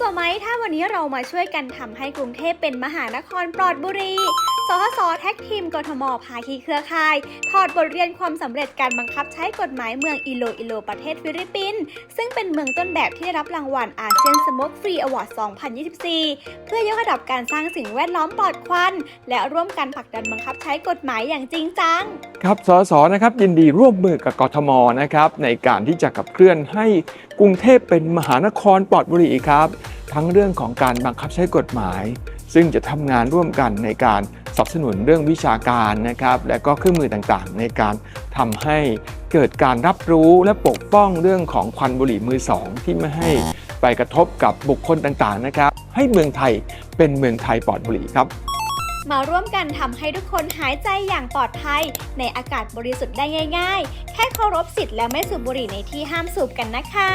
กว่าไหมถ้าวันนี้เรามาช่วยกันทำให้กรุงเทพเป็นมหานครปลอดบุหรีสสแท็กทีมกทมภาคีเครือข่าย ถอดบทเรียนความสำเร็จการบังคับใช้กฎหมายเมืองอิโลอิโลประเทศฟิลิปปินส์ซึ่งเป็นเมืองต้นแบบที่ได้รับรางวัลอาเซียนสโมกฟรีอวอร์ด 2024 เพื่อยกระดับการสร้างสิ่งแวดล้อมปลอดควัน และร่วมกันผลักดันบังคับใช้กฎหมายอย่างจริงจัง ครับสสนะครับยินดีร่วมมือกับกทมนะครับในการที่จะขับเคลื่อนให้กรุงเทพเป็นมหานครปลอดบุหรีครับ ทั้งเรื่องของการบังคับใช้กฎหมาย ซึ่งจะทำงานร่วมกันในการสนับสนุนเรื่องวิชาการนะครับ และก็เครื่องมือต่างๆ ในการทำให้เกิดการรับรู้และปกป้องเรื่องของควันบุหรี่มือสองที่ไม่ให้ไปกระทบกับบุคคลต่างๆนะครับ ให้เมืองไทยเป็นเมืองไทยปลอดบุหรี่ครับมาร่วมกันทำให้ทุกคนหายใจอย่างปลอดภัย ในอากาศบริสุทธิ์ได้ง่าย ๆ แค่เคารพสิทธิ์และไม่สูบบุหรี่ในที่ห้ามสูบกันนะคะ